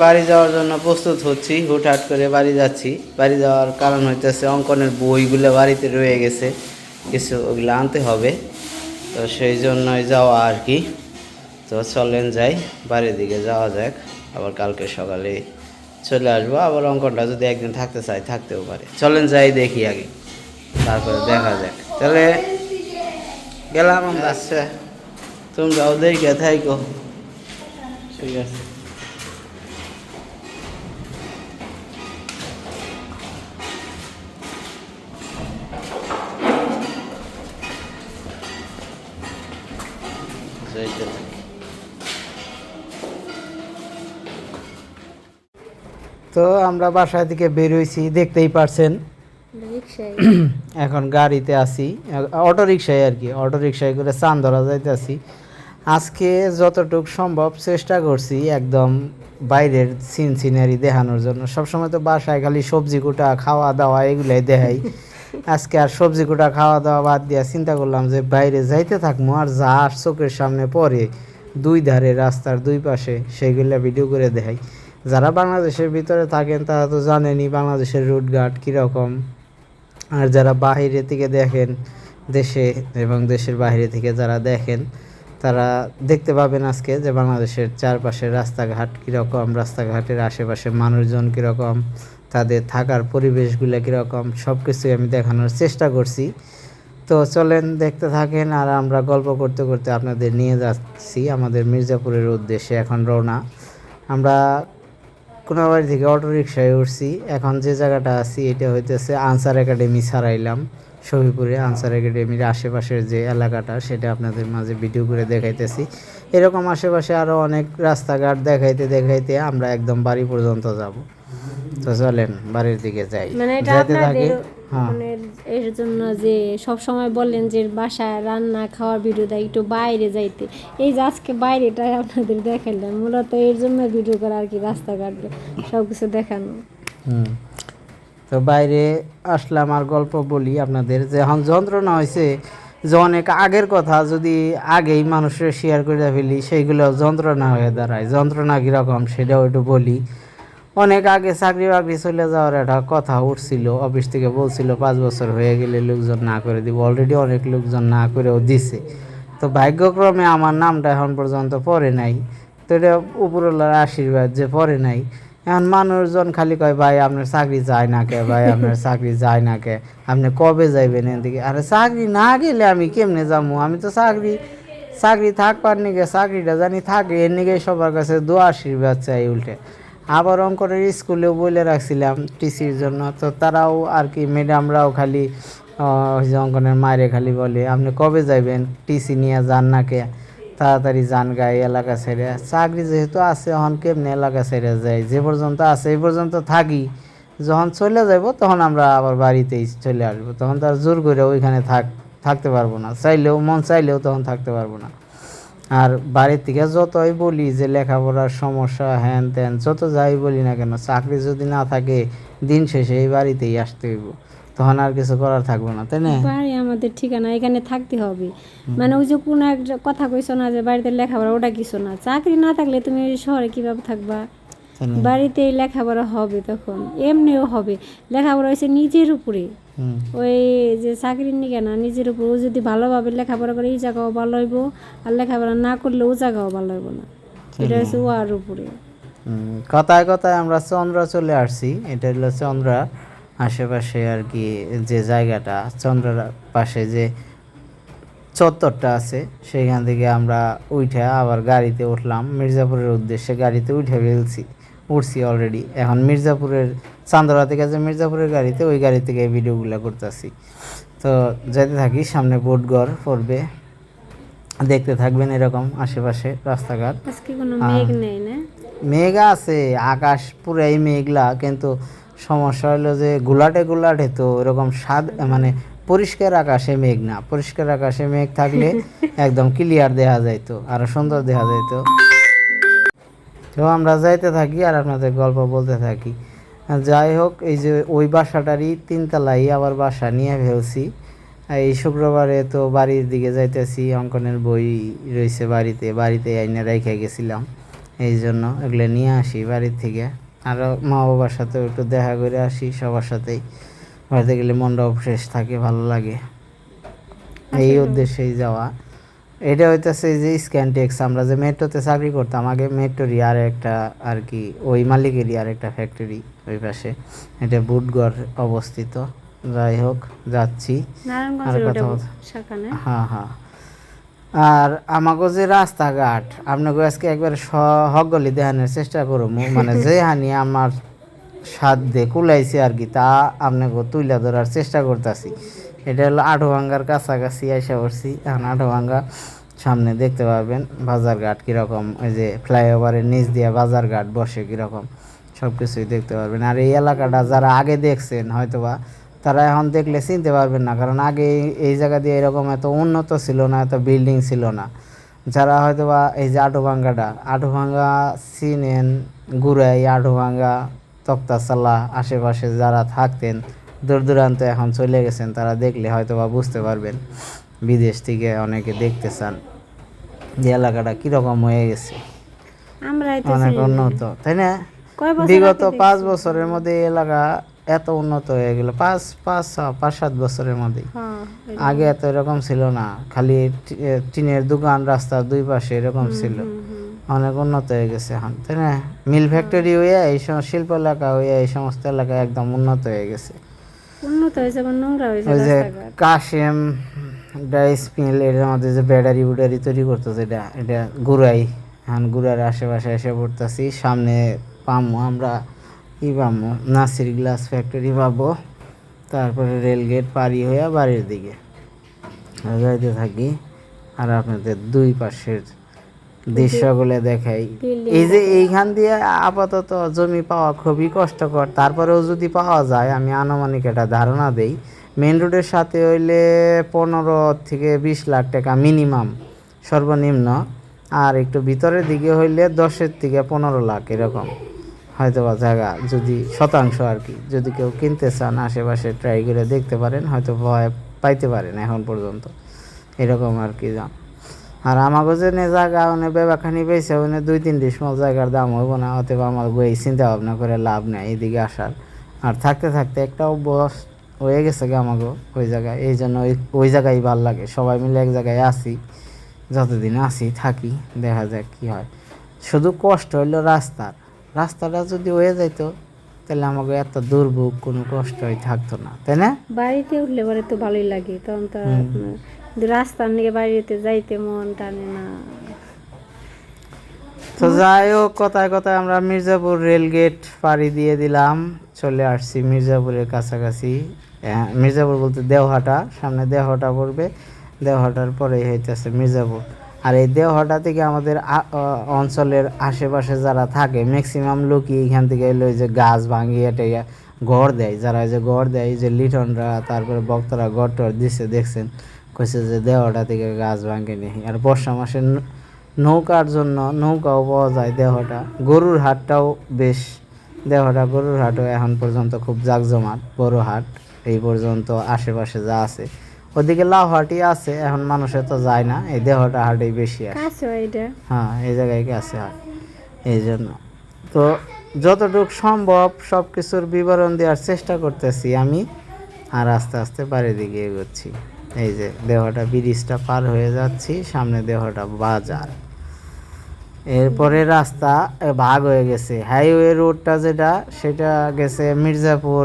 বাড়ি যাওয়ার জন্য প্রস্তুত হচ্ছি, হুটহাট করে বাড়ি যাচ্ছি। বাড়ি যাওয়ার কারণ হইতেছে অঙ্কনের বইগুলো বাড়িতে রয়ে গেছে, কিছু ওগুলো আনতে হবে। তো সেই জন্যই যাওয়া আর কি। তো চলেন যাই, বাড়ির দিকে যাওয়া যাক। আবার কালকে সকালে চলে আসব। আবার অঙ্কনটা যদি একদিন থাকতে চাই থাকতেও পারে। চলেন যাই দেখি আগে। তারপরে দেখা যাক। তাহলে গেলাম আমরা। আচ্ছা তোমরাও দেখে থাইকো। ঠিক আছে। যাইতে থাকি। তো আমরা বাসা থেকে বের হয়েছি দেখতেই পারছেন। এখন গাড়িতে আছি। অটো রিক্সায় আর কি অটো রিক্সায় করে চান ধরা যাইতে আছি। আজকে যতটুক সম্ভব চেষ্টা করছি একদম বাইরের সিন সিনারি দেখানোর জন্য। সবসময় তো বাসায় খালি সবজি কুটা খাওয়া দাওয়া এগুলাই দেখাই। আজকে আর সবজি কুটা খাওয়া দাওয়া বাদ দিয়া চিন্তা করলাম যে বাইরে যাইতে থাকব আর যা আর চোখের সামনে পড়ে দুই ধারে রাস্তার দুই পাশে, সেইগুলা ভিডিও করে দেখাই। যারা বাংলাদেশের ভিতরে থাকেন, তারা তো জানেনই বাংলাদেশের রুটঘাট কীরকম। আর যারা বাইরে থেকে দেখেন দেশে এবং দেশের বাইরে থেকে যারা দেখেন, তারা দেখতে পাবেন আজকে যে বাংলাদেশের চারপাশের রাস্তাঘাট কীরকম, রাস্তাঘাটের আশেপাশে মানুষজন কীরকম তাদের থাকার পরিবেশগুলো কীরকম সব কিছুই আমি দেখানোর চেষ্টা করছি। তো চলেন দেখতে থাকেন আর আমরা গল্প করতে করতে আপনাদের নিয়ে যাচ্ছি আমাদের মির্জাপুরের উদ্দেশ্যে এখন রওনা। আমরা কোনাবাড়ি থেকে অটো রিক্সায় উঠছি। এখন যে জায়গাটা আছি, এটা হইতেছে আনসার একাডেমি ছাড়াইলাম। শহীদপুরে আনসার একাডেমির আশেপাশের যে এলাকাটা, সেটা আপনাদের মাঝে ভিডিও করে দেখাইতেছি। এরকম আশেপাশে আরও অনেক রাস্তাঘাট দেখাইতে দেখাইতে আমরা একদম বাড়ি পর্যন্ত যাব। তো চলেন বাড়ির দিকে যাই। মানে এটা আপনাদের হ্যাঁ। মানে এর জন্য যে সব সময় বললেন যে বাসায় রান্না খাওয়ার ভিডিও দেয় একটু বাইরে যাইতে। এই যে আজকে বাইরেটাই আপনাদের দেখাইলাম মূলত এর জন্য ভিডিও করা আর কি রাস্তাঘাট সব কিছু দেখানো। হুম। তো বাইরে আসলাম আর গল্প বলি আপনাদের যে এখন যন্ত্রণা হয়েছে যে অনেক আগের কথা যদি আগেই মানুষের শেয়ার করে ফেলি সেইগুলো যন্ত্রণা হয়ে দাঁড়ায়। যন্ত্রণা কীরকম সেটাও একটু বলি। অনেক আগে চাকরি বাকরি চলে যাওয়ার একটা কথা উঠছিল, অফিস থেকে বলছিল, পাঁচ বছর হয়ে গেলে লোকজন না করে দিব। অলরেডি অনেক লোকজন না করেও দিছে। তো ভাগ্যক্রমে আমার নামটা এখন পর্যন্ত পড়ে নাই। তো এটা উপরওয়ালার আশীর্বাদ যে পড়ে নাই। এখন মানুষজন খালি কয়, ভাই, আপনার চাকরি যায় না কে? ভাই, আপনার চাকরি যায় না কে? আপনি কবে যাইবেন এদিকে? আরে চাকরি না গেলে আমি কেমনে যাব? আমি তো চাকরি চাকরি থাকবার নিগে, চাকরিটা জানি থাকে, এর নিগে সবার কাছে দু আশীর্বাদ চাই উল্টে। আবার অঙ্কনের স্কুলেও বলে রাখছিলাম টিসির জন্য। তো তারাও আর কি, ম্যাডামরাও খালি অঙ্কনের মায়েরে খালি বলে, আপনি কবে যাইবেন? টিসি নিয়ে যান না কে তাড়াতাড়ি যান গায়ে এলাকা ছেড়ে। চাকরি যেহেতু আছে, এখন কেমনি এলাকা ছেড়ে যাই? যে পর্যন্ত আছে, এই পর্যন্ত থাকি। যখন চলে যাব তখন আমরা আবার বাড়িতেই চলে আসব। তখন তার জোর করে ওইখানে থাক, থাকতে পারব না। চাইলেও, মন চাইলেও তখন থাকতে পারব না। আর বাড়ির থেকে যতই বলি যে লেখাপড়ার সমস্যা হ্যান ত্যান যত যাই বলি না কেন চাকরি যদি না থাকে দিন শেষে এই বাড়িতেই আসতে হইব। তখন আর কিছু করার থাকব না তাই না? বাড়ি আমাদের ঠিকানা এখানে থাকতে হবে। মানে ওই যে কোনো একটা কথা কইছো না যে বাড়িতে লেখাপড়া ওটা কিছু না। চাকরি না থাকলে তুমি শহরে কীভাবে থাকবা? বাড়িতেই লেখাপড়া হবে তখন এমনিও হবে। লেখাপড়া হয়েছে নিজের উপরে। ওই যে চাকরির নিকে না নিজের উপর ও যদি ভালোভাবে লেখাপড়া করে এই জায়গাও ভালো হইব। আর লেখাপড়া না করলে ও জায়গাও ভালো হইব না। এটা হচ্ছে ওয়ার উপরে। কথায় কথায় আমরা চন্দ্রা চলে আসছি। এটা হলো চন্দ্রা আশেপাশে আর কি যে জায়গাটা চন্দ্রার পাশে যে চত্বরটা আছে সেইখান থেকে আমরা উঠে আবার গাড়িতে উঠলাম। মির্জাপুরের উদ্দেশ্যে গাড়িতে উঠে ফেলছি। উঠছি অলরেডি এখন মির্জাপুরের চান্দরা থেকে যে মির্জাপুরের গাড়িতে ওই গাড়ি থেকে এই ভিডিওগুলো করতেছি। তো যেতে থাকি সামনে বোটগড় পড়বে। দেখতে থাকবেন এরকম আশেপাশে রাস্তাঘাট। আজকে কোনো মেঘ নেই না? মেঘ আছে আকাশ পুরাই মেঘলা কিন্তু সমস্যা হলো যে গুলাটে গুলাটে তো এরকম স্বাদ মানে পরিষ্কার আকাশে মেঘ না। পরিষ্কার আকাশে মেঘ থাকলে একদম ক্লিয়ার দেখা যাইতো আরও সুন্দর দেখা যাইতো। তো আমরা যাইতে থাকি আর আপনাদের গল্প বলতে থাকি। যাই হোক এই যে ওই বাসাটারই তিনতলাই আবার বাসা নিয়ে ফেলছি। এই শুক্রবারে তো বাড়ির দিকে যাইতেছি অঙ্কনের বই রয়েছে বাড়িতে বাড়িতে আইনে রেখে গেছিলাম। এই জন্য এগুলো নিয়ে আসি বাড়ির থেকে। আরও মা বাবার সাথেও একটু দেখা করে আসি সবার সাথেই। বাড়িতে গেলে মনটাও ফ্রেশ থাকে ভালো লাগে। এই উদ্দেশ্যেই যাওয়া। এটা হইতেছে যে স্ক্যানটেক্স আমরা যে মেট্রোতে চাকরি করতাম আগে মেট্রোরই আর একটা আর কি ওই মালিকেরই আর একটা ফ্যাক্টরি ওই পাশে। এটা বুটগড় অবস্থিত। যাই হোক যাচ্ছি। আর কথা হ্যাঁ হ্যাঁ। আর আমাকে যে রাস্তাঘাট আপনাকে আজকে একবার হকগলি দেখানোর চেষ্টা করব মানে যে হানি আমার সাধ্যে কুলাইছে আর কি তা আপনাকে তুলে ধরার চেষ্টা করতেছি। এটা হলো আঠোভাঙ্গার কাছাকাছি এসে পড়ছি। এখন আঠোভাঙ্গা সামনে দেখতে পারবেন বাজারঘাট কীরকম, ওই যে ফ্লাইওভারের নিচ দিয়ে বাজারঘাট বসে কীরকম সব কিছুই দেখতে পারবেন। আর এই এলাকাটা যারা আগে দেখছেন হয়তোবা, তারা এখন দেখলে চিনতে পারবেন না, কারণ আগে এই- জায়গা দিয়ে এরকম এত উন্নত ছিল না, এত বিল্ডিং ছিল না। যারা হয়তোবা এই যে আটুভাঙ্গাটা, আটুভাঙ্গা চিনেন, গুড়াই, আটুভাঙ্গা তক্তাসালা আশেপাশে যারা থাকতেন দূর দূরান্তে এখন চলে গেছেন তারা দেখলে হয়তো বা বুঝতে পারবেন। বিদেশ থেকে অনেকে দেখতে চান যে এলাকাটা কীরকম হয়ে গেছে। অনেক উন্নত তাই না? বিগত পাঁচ বছরের মধ্যে এই এলাকা এত উন্নত হয়ে গেল পাঁচ পাঁচ পাঁচ সাত বছরের মধ্যে। হ্যাঁ আগে এত এরকম ছিল না খালি টিনের দোকান রাস্তার দুই পাশে এরকম ছিল। অনেক উন্নত হয়ে গেছে এখন তাই না? মিল ফ্যাক্টরি হয়ে এই সমস্ত শিল্প এলাকা হয়ে এই সমস্ত এলাকা একদম উন্নত হয়ে গেছে। উন্নত হয়েছে আবার নোংরা হয়েছে ওই যে কাশেম ডাইস মিল এর মধ্যে যে ব্যাটারি বুটারি তৈরি করতো যেটা এটা গুড়াই। এখন গুড়ার আশেপাশে এসে পড়তেছি সামনে পামো আমরা ই পামো নাসির গ্লাস ফ্যাক্টরি পাবো। তারপরে রেলগেট পারি হয়ে বাড়ির দিকে। যাইতে থাকি আর আপনাদের দুই পাশের দৃশ্যগুলো দেখাই। এই যে এইখান দিয়ে আপাতত জমি পাওয়া খুবই কষ্টকর। তারপরেও যদি পাওয়া যায় আমি আনুমানিক একটা ধারণা দেই মেন রোডের সাথে হইলে পনেরো থেকে বিশ লাখ টাকা মিনিমাম সর্বনিম্ন। আর একটু ভিতরের দিকে হইলে দশের থেকে পনেরো লাখ এরকম। হয়তো বা জায়গা যদি শতাংশ আর কি যদি কেউ কিনতে চান আশেপাশে ট্রাই করে দেখতে পারেন হয়তো ভয় পাইতে পারেন এখন পর্যন্ত। এরকম আর কি দাম আর আমাকে যে নে জায়গা মানে বেবাখানি পেয়েছে মানে দুই তিন ডিসমল জায়গার দাম হইব না অতএব আমার বই চিন্তা ভাবনা করে লাভ নেই এইদিকে আসার। আর থাকতে থাকতে একটা অভ্যাস হয়ে গেছে গে আমাকে ওই জায়গায়। এই জন্য ওই জায়গায় ভালো লাগে। সবাই মিলে এক জায়গায় আসি যতদিন আসি থাকি দেখা যাক কি হয়। শুধু কষ্ট হইল রাস্তার। রাস্তাটা যদি হয়ে যাইতো তাহলে আমাকে এত দুর্ভোগ কোনো কষ্টই থাকতো না। তাই না? বাড়িতে উঠলে পরে তো ভালোই লাগে। তখন তো রাস্তার নিয়ে বাড়িতে যাইতে মন টানে না। তো যাই হোক কথায় কথায় আমরা মির্জাপুর রেল গেট পাড়ি দিয়ে দিলাম, চলে আসছি মির্জাপুরের কাছাকাছি। মির্জাপুর বলতে দেওহাটা, সামনে দেওহাটা পড়বে, দেওহাটার পরেই হইতেছে মির্জাপুর। আর এই দেওহাটা থেকে আমাদের অঞ্চলের আশেপাশে যারা থাকে ম্যাক্সিমাম লোকই এখান থেকে এলো যে গাছ ভাঙিয়ে টেয়ে ঘর দেয়। যারা যে ঘর দেয় যে লিটনরা, তারপরে বক্তারা ঘর টর দিচ্ছে দেখছেন? কইছে যে দেহটা থেকে গাছ ভাঙে নেই আর বর্ষা মাসে নৌকার জন্য নৌকাও পাওয়া যায় দেহটা। গরুর হাটটাও বেশ দেহটা গরুর হাটও এখন পর্যন্ত খুব জাকজমাট বড় হাট এই পর্যন্ত আশেপাশে যা আছে। ওদিকে লাউ হাটই আছে এখন মানুষে তো যায় না এই দেহটা হাটেই বেশি আছে। হ্যাঁ এই জায়গায় কাছে হাট এই জন্য। তো যতটুকু সম্ভব সব কিছুর বিবরণ দেওয়ার চেষ্টা করতেছি আমি আর আস্তে আস্তে বাড়ির দিকে এগোচ্ছি। এই যে দেহটা ব্রিজটা পার হয়ে যাচ্ছি সামনে দেহটা বাজার। এরপরে রাস্তা ভাগ হয়ে গেছে। হাইওয়ে রোডটা যেটা সেটা গেছে মির্জাপুর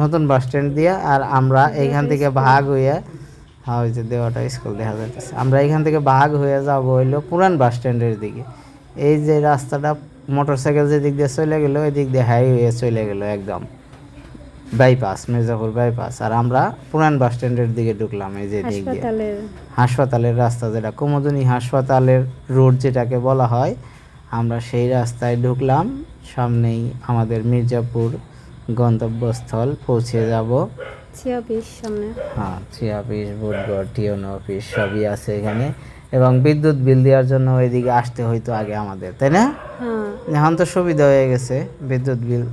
নতুন বাস স্ট্যান্ড দিয়ে আর আমরা এইখান থেকে ভাগ হয়ে হ্যাঁ ওই যে দেওয়াটা স্কুল দেখা যাচ্ছে আমরা এখান থেকে ভাগ হয়ে যাব হইল পুরান বাস স্ট্যান্ডের দিকে। এই যে রাস্তাটা মোটর সাইকেল যেদিক দিয়ে চলে গেলো ওই দিক দিয়ে হাইওয়ে চলে গেলো একদম। বাইপাস মির্জাপুর বাইপাস আর আমরা পুরান বাস স্ট্যান্ডের দিকে ঢুকলাম এই যে দিক দিয়ে। হাসপাতালের। রাস্তা যেটা কুমুদিনী হাসপাতালের রোড যেটাকে বলা হয় আমরা সেই রাস্তায় ঢুকলাম সামনেই আমাদের মির্জাপুর গন্তব্যস্থল পৌঁছে যাব। অফিস সামনে। হ্যাঁ সি অফিস বুটগড় টিওন অফিস সবই আছে এখানে এবং বিদ্যুৎ বিল দেওয়ার জন্য ওইদিকে আসতে হইতো আগে আমাদের তাই না? হ্যাঁ। এখন তো সুবিধা হয়ে গেছে বিদ্যুৎ বিল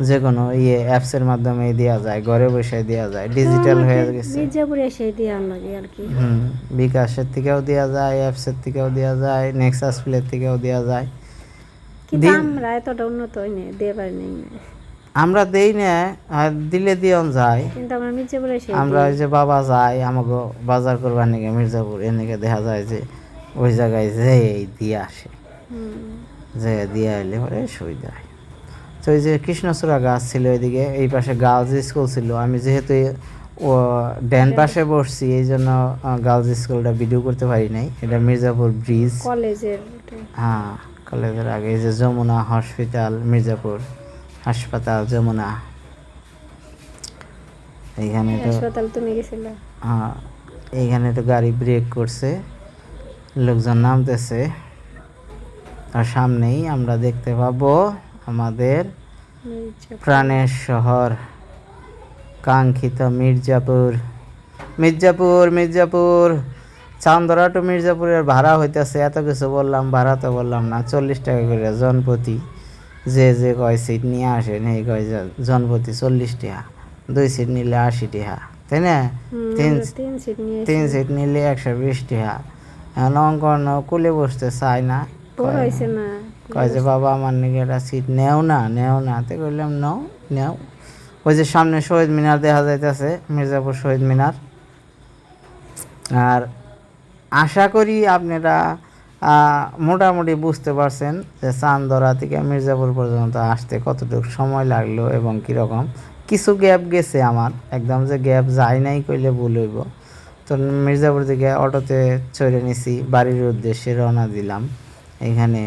যে কোনো ইয়ে অ্যাপসের মাধ্যমে দেওয়া যায় ঘরে বসে দেওয়া যায় ডিজিটাল হয়ে গেছে। মির্জাপুরে এসে দিয়ে লাগে আর কি। হুম বিকাশের থেকেও দেওয়া যায় অ্যাপসের থেকেও দেওয়া যায় নেক্সাস প্লের থেকেও দেওয়া যায়। কিন্তু আমরা এতটা উন্নত হই না দিয়ে পারি নাই। আমরা দেই না আর দিলে দিয়ন যায়। কিন্তু আমরা মির্জাপুরে এসে আমরা ওই যে বাবা যায় আমাকে বাজার করবার নিকে মির্জাপুর এনেকে দেখা যায় যে ওই জায়গায় যে এই দিয়ে আসে। যে দিয়ে এলে পরে সুবিধা হয় তো ওই যে কৃষ্ণচূড়া গাছ ছিল এদিকে এই পাশে গার্লস স্কুল ছিল। আমি যেহেতু ও ড্যান পাশে বসছি এই জন্য গার্লস স্কুলটা ভিডিও করতে পারি নাই। এটা মির্জাপুর ব্রিজ কলেজের হ্যাঁ কলেজের আগে এই যে যমুনা হসপিটাল মির্জাপুর হাসপাতাল যমুনা। এইখানে তো হাসপাতাল তুমি গেছিলে? হ্যাঁ এইখানে তো গাড়ি ব্রেক করছে। লোকজন নামতেছে। আর সামনেই আমরা দেখতে পাবো আমাদের প্রাণের শহর কাঙ্ক্ষিত মির্জাপুর। মির্জাপুর মির্জাপুর। চান্দরা টু মির্জাপুরের ভাড়া হইতেছে এত কিছু বললাম ভাড়া তো বললাম না চল্লিশ টাকা করে জনপতি। যে যে কয় সিট নিয়ে আসেন এই কয় জন- জনপ্রতি চল্লিশ টাকা দুই সিট নিলে আশি টাকা তাই না? তিন তিন সিট নিলে একশো বিশ টাকা এখন অঙ্কন কুলে বসতে চায় না। কয় যে, বাবা, আমার নাকি একটা সিট নেও না নেও না। তো বললাম নাও, নেও। ওই যে সামনে শহীদ মিনার দেখা যাইতেছে, মির্জাপুর শহীদ মিনার। আর আশা করি আপনারা মোটামুটি বুঝতে পারছেন যে চান্দরা থেকে মির্জাপুর পর্যন্ত আসতে কতটুকু সময় লাগল এবং কীরকম। কিছু গ্যাপ গেছে আমার, একদম যে গ্যাপ যায় নাই কইলে ভুল হইব। তো মির্জাপুর থেকে অটোতে চড়ে নিছি, বাড়ির উদ্দেশ্যে রওনা দিলাম। এখানে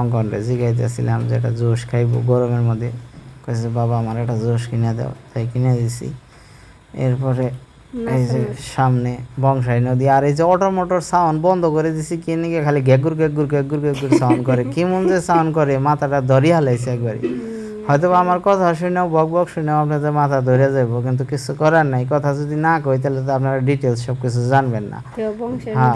অঙ্কনটা জিগাইতেছিলাম যে একটা জোশ খাইব গরমের মধ্যে। কয়েছে বাবা আমার একটা জোশ কিনে দাও। তাই কিনে দিছি। এরপরে এই যে সামনে বংশাই নদী আর এই যে অটো মোটর সাউন্ড বন্ধ করে দিছি কিনে খালি ঘেগুর ঘেগুর ঘেগুর ঘেগুর সাউন্ড করে। কি মন যে সাউন্ড করে মাথাটা ধরিয়া হালাইছে একবারে। হয়তো আমার কথা শুনেও বক বক শুনেও আপনাদের মাথা ধরে যাব কিন্তু কিছু করার নাই। কথা যদি না কই তাহলে তো আপনারা ডিটেলস সব কিছু জানবেন না। হ্যাঁ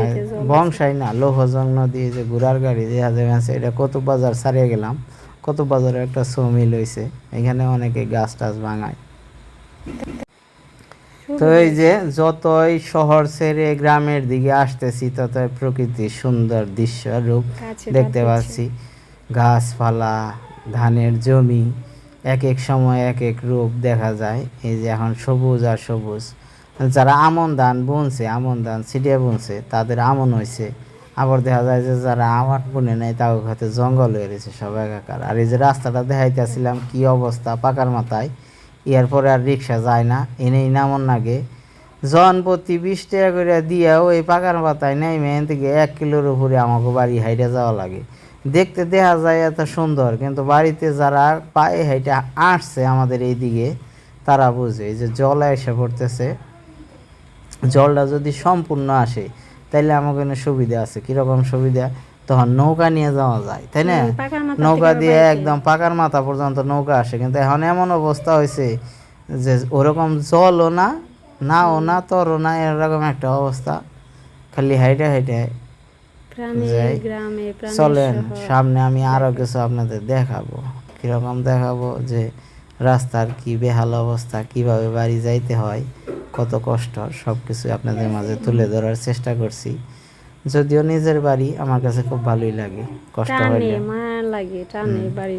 বংশাই না লৌহজং নদী যে ঘোড়ার গাড়ি দেখা যাবে আছে এটা কত বাজার ছাড়িয়ে গেলাম। কত বাজারে একটা সমিল হয়েছে এখানে অনেকে গাছ টাছ ভাঙায়। তো এই যে যতই শহর ছেড়ে গ্রামের দিকে আসতেছি ততই প্রকৃতির সুন্দর দৃশ্য রূপ দেখতে পাচ্ছি। পাচ্ছি। গাছপালা ধানের জমি এক এক সময় এক এক রূপ দেখা যায়। এই যে এখন সবুজ আর সবুজ। যারা আমন ধান বুনছে, আমন ধান ছিটিয়ে বুনছে, তাদের আমন হয়েছে আবার দেখা যায় যে যারা আমার বুনে নেই, তাও হয়তো জঙ্গল হয়ে রয়েছে সব একাকার। আর এই যে রাস্তাটা দেখাইতেছিলাম, কি অবস্থা পাকার মাথায়। ইয়ার পরে আর রিক্সা যায় না, এনেই নামন নাগে জন প্রতি বিশ টাকা করে দিয়েও এই পাকার পাতায় নেই এখান থেকে এক কিলোর উপরে আমাকে বাড়ি হাইটে যাওয়া লাগে। দেখতে দেখা যায় এত সুন্দর কিন্তু বাড়িতে যারা পায়ে হাইটে আসছে আমাদের এইদিকে তারা বুঝে এই যে জল এসে পড়তেছে। জলটা যদি সম্পূর্ণ আসে তাইলে আমাকে এখানে সুবিধা আছে কীরকম সুবিধা? তখন নৌকা নিয়ে যাওয়া যায় তাই না? নৌকা দিয়ে একদম পাকার মাথা পর্যন্ত নৌকা আসে কিন্তু এখন এমন অবস্থা হয়েছে যে ওরকম জলও না নাও না তরও না এরকম একটা অবস্থা। খালি হাইটে হাইটে যাই। চলেন সামনে আমি আরও কিছু আপনাদের দেখাবো। কীরকম দেখাবো যে রাস্তার কি বেহাল অবস্থা কীভাবে বাড়ি যাইতে হয় কত কষ্ট সব কিছু আপনাদের মাঝে তুলে ধরার চেষ্টা করছি। যদিও নিজের বাড়ি আমার কাছে খুব ভালোই লাগে কষ্ট টানে লাগে টানে বাড়ি।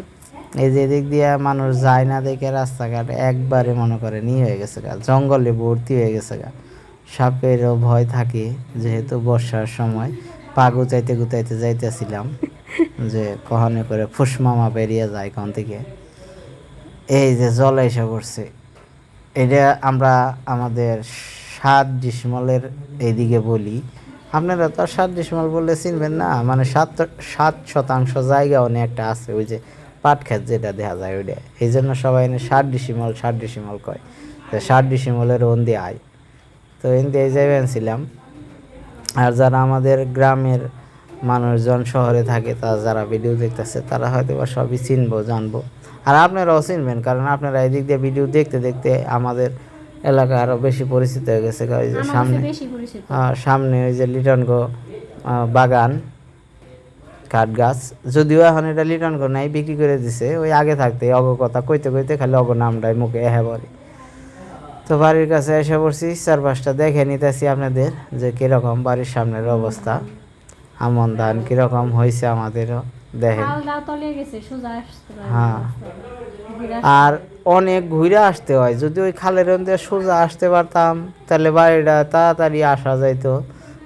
এই যে দিক দিয়ে মানুষ যায় না দেখে রাস্তাঘাট একবারে মনে করে নিয়ে হয়ে গেছে গা জঙ্গলে ভর্তি হয়ে গেছে গা। সাপেরও ভয় থাকে যেহেতু বর্ষার সময়। পা গুচাইতে গুতাইতে যাইতেছিলাম যে কখনে করে ফুসমামা বেরিয়ে যায় কোন থেকে। এই যে জল এসে পড়ছে এটা আমরা আমাদের সাত ডিসমলের এইদিকে বলি। আপনারা তো আর সাত ডিসমল বললে চিনবেন না মানে সাত সাত শতাংশ জায়গা অনেক একটা আছে ওই যে পাট ক্ষেত যেটা দেখা যায় ওইটা। এই জন্য সবাই এনে ষাট ডিসিমল ষাট ডিসিমল কয়। তো ষাট ডিসিমলের ওন্দি আয়। তো এনদি এই যাইবেন ছিলাম। আর যারা আমাদের গ্রামের মানুষজন শহরে থাকে তারা যারা ভিডিও দেখতেছে তারা হয়তো বা সবই চিনবো জানব। আর আপনারাও চিনবেন কারণ আপনারা এদিক দিয়ে ভিডিও দেখতে দেখতে আমাদের এলাকা আরও বেশি পরিচিত হয়ে গেছে। ওই যে সামনে সামনে ওই যে লিটনগো বাগান কাঠ গাছ। যদিও এখন এটা লিটনগো নাই বিক্রি করে দিছে। ওই আগে থাকতে অগ কথা কইতে কইতে খালি অগ নামটাই মুখে হ্যাঁ বলে। তো বাড়ির কাছে এসে পড়ছি চারপাশটা দেখে নিতেছি আপনাদের যে কীরকম বাড়ির সামনের অবস্থা। আমন ধান কীরকম হয়েছে আমাদেরও দেখেন। হ্যাঁ। আর অনেক ঘুরে আসতে হয় যদি ওই খালের মধ্যে সোজা আসতে পারতাম তাহলে বাড়িটা তাড়াতাড়ি আসা যাইতো।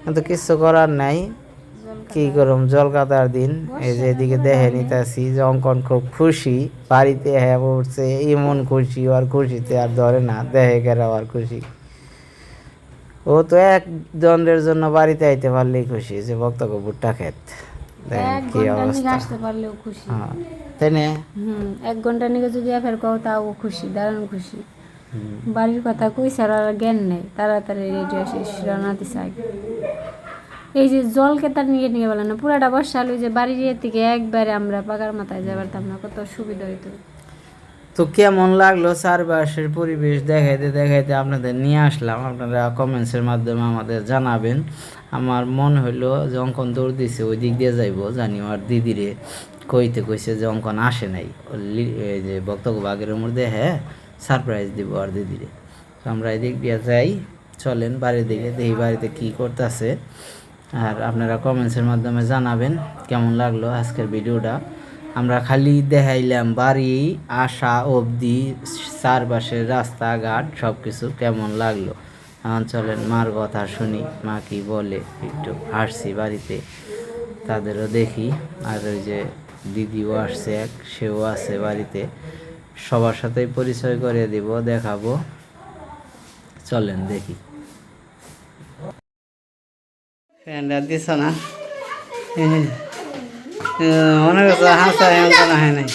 কিন্তু কিছু করার নাই। কি করম? জলকাতার দিন। এই যে এদিকে দেখে নিতেছি যে অঙ্কন খুব খুশি। বাড়িতে হ্যাঁ পড়ছে এমন খুশি আর খুশিতে আর ধরে না দেহে গেরা আর খুশি। ও তো একজনের জন্য বাড়িতে আইতে পারলেই খুশি যে বক্তব্য ভুট্টা খেত। এক কি অবস্থা। আসতে পারলেও খুশি। হ্যাঁ তাই না? এক ঘণ্টা নিয়ে যদি ফের কও তাও খুশি দারুণ খুশি। বাড়ির কথা কই স্যার আর জ্ঞান নেই। তাড়াতাড়ি রেডি আসে রানাতে চাই এই যে জলকে তার নিয়ে নিয়ে বলে না, পুরাটা বর্ষাল ওই যে বাড়ির ইয়ে থেকে একবারে আমরা পাকার মাথায় যাবার না, কত সুবিধা হইতো। তো কেমন লাগল চারপাশের পরিবেশ দেখাইতে দেখাইতে আপনাদের নিয়ে আসলাম, আপনারা কমেন্টসের মাধ্যমে আমাদের জানাবেন। আমার মনে হইল যে অঙ্কন দৌড় দিছে, ওই দিক দিয়ে যাইবো, জানি আর দিদিরে কইতে কইছে যে অঙ্কন আসে নাই। যে বক্তব্য বাগের মধ্যে হ্যাঁ সারপ্রাইজ দিব আর দিদিরে। তো আমরা এদিক দিয়ে যাই, চলেন বাড়ির দিকে, দেখি বাড়িতে কী করতেছে। আর আপনারা কমেন্টসের মাধ্যমে জানাবেন কেমন লাগল আজকের ভিডিওটা। আমরা খালি দেখাইলাম বাড়ি, আসা অবধি চারপাশের রাস্তাঘাট সব কিছু কেমন লাগল। এখন চলেন মার কথা শুনি, মা কি বলে? একটু আসছি বাড়িতে, তাদেরও দেখি। আর ওই যে দিদিও আসছে এক, সেও আছে বাড়িতে। সবার সাথেই পরিচয় করে দিব, দেখাবো। চলেন দেখি। ফ্যানটা দিছ না মনে করছে হাসা এমন না হয় নাই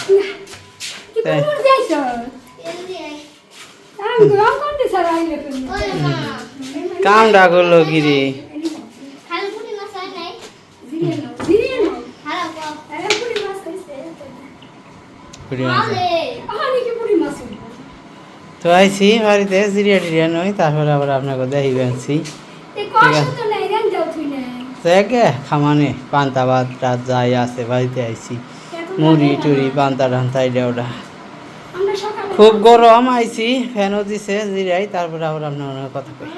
কামটা করল গিরি পুরি তো আইছি বাড়িতে জিরিয়া টিরিয়া নই তারপরে আবার আপনাকে দেখি বেঞ্চি দেখে খামানে পান্তা ভাত টাত যাই আছে বাড়িতে আইছি। মুড়ি টুড়ি পান্তা টান্তা এটা ওটা খুব গরম আইছি ফ্যানও দিছে জিরাই তারপরে আবার আপনার কথা কই।